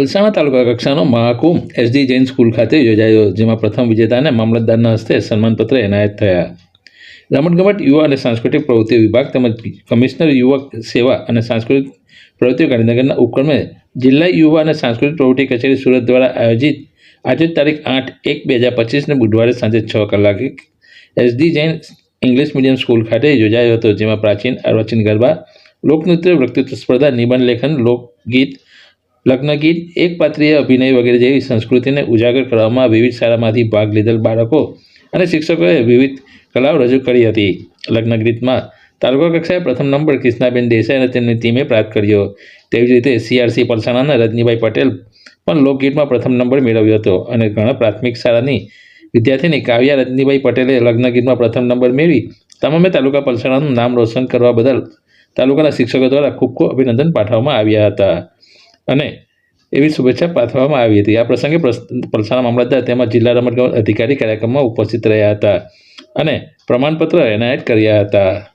પલસાણા તાલુકા કક્ષાનો Mahakumbh SD Jain school ખાતે યોજાયો, જેમાં પ્રથમ વિજેતાને મામલતદારના હસ્તે સન્માનપત્ર એનાયત થયા. રમતગમત, યુવા અને સાંસ્કૃતિક પ્રવૃત્તિ વિભાગ તેમજ કમિશનર યુવક સેવા અને સાંસ્કૃતિક પ્રવૃત્તિઓ ગાંધીનગરના ઉપક્રમે જિલ્લા યુવા અને સાંસ્કૃતિક પ્રવૃત્તિ કચેરી સુરત દ્વારા આયોજિત આજે તારીખ આઠ એક બે હજાર પચીસને બુધવારે સાંજે છ કલાકે SD Jain English medium school ખાતે યોજાયો હતો, જેમાં પ્રાચીન અર્વાચીન ગરબા, લોકનૃત્ય, વ્યક્તિત્વ સ્પર્ધા, નિબંધ લેખન, લોકગીત લગ્નગીત એકપાત્રીય અભિનય વગેરે જેવી સંસ્કૃતિને ઉજાગર કરવામાં વિવિધ શાળામાંથી ભાગ લીધેલ બાળકો અને શિક્ષકોએ વિવિધ કલાઓ રજૂ કરી હતી. લગ્નગીતમાં તાલુકા કક્ષાએ પ્રથમ નંબર કૃષ્ણાબેન દેસાઈ અને તેમની ટીમે પ્રાપ્ત કર્યો. તેવી જ રીતે સીઆરસી પલસાણાના રજનીભાઈ પટેલ પણ લોકગીતમાં પ્રથમ નંબર મેળવ્યો હતો અને ઘણા પ્રાથમિક શાળાની વિદ્યાર્થીની કાવ્યા રજનીભાઈ પટેલે લગ્નગીતમાં પ્રથમ નંબર મેળવી. તમામે તાલુકા પલસાણાનું નામ રોશન કરવા બદલ તાલુકાના શિક્ષકો દ્વારા ખૂબ ખૂબ અભિનંદન પાઠવવામાં આવ્યા હતા. અને એવી શુભેચ્છા પાઠવવામાં આવી હતી. આ પ્રસંગે પ્રસ- પલસાણા મામલતદાર તેમજ જિલ્લા રમતગમત અધિકારી કાર્યક્રમમાં ઉપસ્થિત રહ્યા હતા અને પ્રમાણપત્ર એનાયત કર્યા હતા.